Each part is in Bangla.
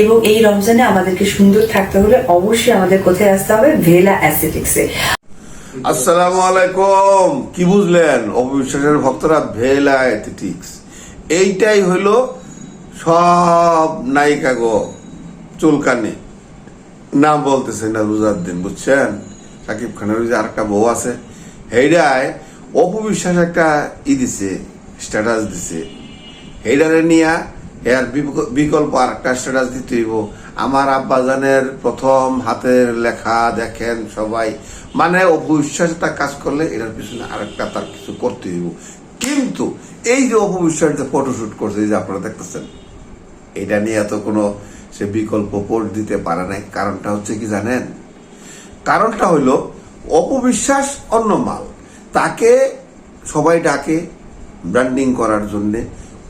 এবং এই রমজানে আমাদেরকে সুন্দর থাকতে হলে অবশ্যই আমাদের কোথায় আসতে হবে? ভেলা অ্যাসেটিক্সে আসসালামু আলাইকুম। কি বুঝলেন? অবিশ্বাসের ভক্তরা ভেলা অ্যাথলেটিক্স এইটাই হইল সব নায়িকা গো চুলকানি। নাম বলতেছে না রোজার দিন বুঝছেন? সাকিব খানের ওই যে আরেকটা বউ আছে। হেইডায় অপবিশ্বাস একটা ই দিছে স্ট্যাটাস দিছে। হেইডারে নিয়া এর বিকল্প আরেকটা স্ট্যাটাস দিতে হইব। আমার আব্বাজানের প্রথম হাতের লেখা দেখেন সবাই। মানে অপবিশ্বাস তার কাজ করলে এটার পিছনে আরেকটা তার কিছু করতে হইব। কিন্তু এই যে অপবিশ্বাস যে ফটোশুট করছে যে আপনারা দেখতেছেন, এটা নিয়ে এত কোনো সে বিকল্প পোস্ট দিতে পারে নাই। কারণটা হচ্ছে কি জানেন? কারণটা হইল, অপবিশ্বাস অন্য মাল। তাকে সবাই ডাকে ব্র্যান্ডিং করার জন্যে।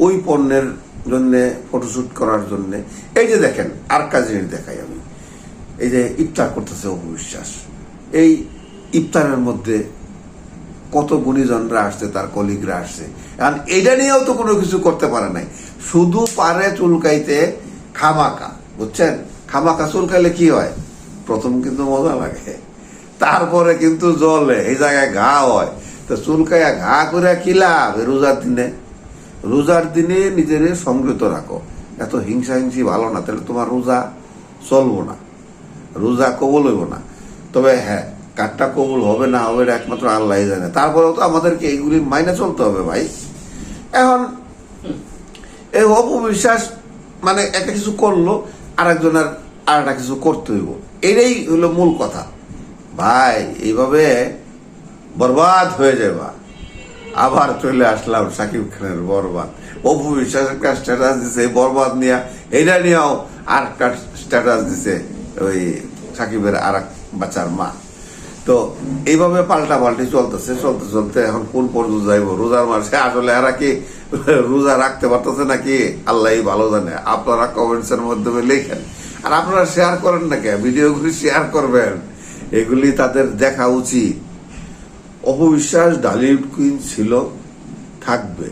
ওই পণ্যের জন্য ফটোশ্যুট করার জন্য। এই যে দেখেন, আর কাজ জিনিস দেখাই আমি। এই যে ইফতার করতেছে অপবিশ্বাস এই ইফতারের মধ্যে কত গুণীজনরা আসছে, তার কলিগরা আসছে। কারণ এটা নিয়েও তো কোনো কিছু করতে পারে নাই। শুধু পারে চুলকাইতে খামাকা, বুঝছেন? খামাকা চুলকাইলে কি হয়? প্রথম কিন্তু মজা লাগে। তারপরে কিন্তু জলে এই জায়গায় ঘা হয়। তো চুলকাইয়া ঘা করে কি লাভ রোজার দিনে? রোজার দিনে নিজের সংযত রাখো। এত হিংসা হিংসি ভালো না, তাহলে তোমার রোজা চলবো না। রোজা কবল হইব না। তবে হ্যাঁ কাঠটা কবল হবে না হবে একমাত্র আল্লাহ জানে। তারপরেও তো আমাদেরকে এইগুলি মাইনে চলতে হবে ভাই। এখন এই অপবিশ্বাস মানে একটা কিছু করল আর একজনের আর একটা কিছু করতে হইব। এটাই হলো মূল কথা। ভাই, এইভাবে বরবাদ হয়ে যাবা আবার চলে আসলাম সাকিব খানের বরবাদ। অপু বিশ্বাস একটা স্ট্যাটাস দিছে বরবাদ নিয়ে এটা নিয়েও আর একটা স্ট্যাটাস দিছে, ওই সাকিবের আর এক বাচ্চার মা। তো এইভাবে পাল্টা পাল্টি চলতেছে, চলতে চলতে এখন কোন পর্যন্ত যাইব? রোজার মাসে আসলে এরা কি রোজা রাখতে পারতেছে নাকি? আল্লাহ ভালো জানে। আপনারা কমেন্টস এর মাধ্যমে লেখেন। আর আপনারা শেয়ার করেন না কে ভিডিওগুলি শেয়ার করবেন। এগুলি তাদের দেখা উচিত। অপবিশ্বাস ডালিউড কুইন ছিল, থাকবে।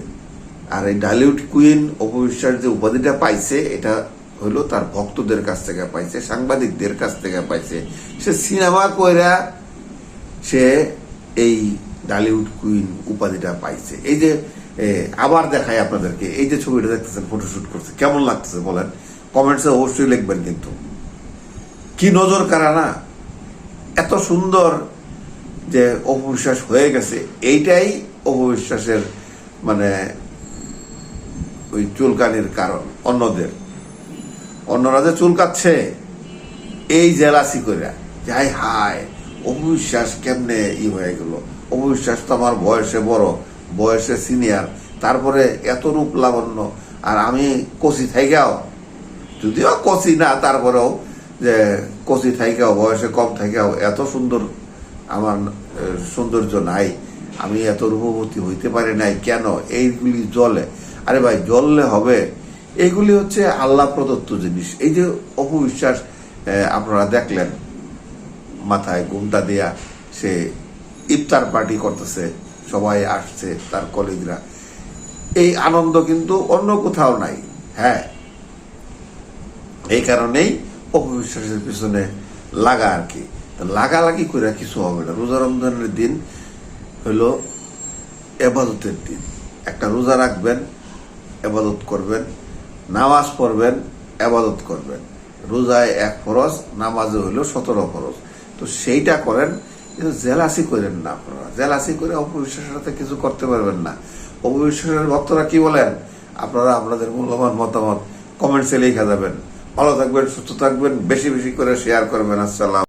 আর এই ডালিউড কুইন অপবিশ্বাস যে উপাধিটা পাইছে, এটা হলো তার ভক্তদের কাছ থেকে পাইছে, সাংবাদিকদের কাছ থেকে পাইছে। সে সিনেমা কইরা সে এই ডালিউড কুইন উপাধিটা পাইছে। এই যে আবার দেখাই আপনাদেরকে, এই যে ছবিটা দেখতেছেন ফটোশুট করছে, কেমন লাগতেছে বলেন? কমেন্টসে অবশ্যই লিখবেন কিন্তু। কি নজর কারা না? এত সুন্দর যে অপবিশ্বাস হয়ে গেছে, এইটাই অপবিশ্বাসের মানে ওই চুলকানির কারণ, অন্যদের। অন্যরা যে চুলকাচ্ছে, এই জেলাসি করে যাই হায়, অপবিশ্বাস কেমনে ই হয়ে গেল? অপবিশ্বাস তো আমার বয়সে বড়, বয়সে সিনিয়র, তারপরে এত রূপ লাবণ্য, আর আমি কচি থাইকাও, যদিও কচি না, তারপরেও যে কচি থাইকাও, বয়সে কম থাইকাও, এত সুন্দর আমার সৌন্দর্য নাই, আমি এত রূপবতী হইতে পারি নাই, কেন? এইগুলি জলে। আরে ভাই, জ্বললে হবে। এইগুলি হচ্ছে আল্লাহ প্রদত্ত জিনিস। এই যে অপবিশ্বাস আপনারা দেখলেন, মাথায় ঘুমটা দেয়া সে ইফতার পার্টি করতেছে, সবাই আসছে তার কলিগরা। এই আনন্দ কিন্তু অন্য কোথাও নাই হ্যাঁ? এই কারণেই অপবিশ্বাসের পিছনে লাগা আর কি। লাগালাগি করে কিছু হবে না। রোজা রমজানের দিন হলো এবাদতের দিন। একটা রোজা রাখবেন, এবাদত করবেন, নামাজ পড়বেন, এবাদত করবেন। রোজায় এক ফরজ, নামাজে হইল সতেরো ফরজ। তো সেইটা করেন, কিন্তু জেলাসি করেন না আপনারা। জেলাসি করে অপবিশ্বাসের সাথে কিছু করতে পারবেন না। অপবিশ্বাসের ভক্তরা কি বলেন? আপনারা আপনাদের মূল্যবান মতামত কমেন্টসে লিখে যাবেন। ভালো থাকবেন, সুস্থ থাকবেন, বেশি বেশি করে শেয়ার করবেন। আসসালাম।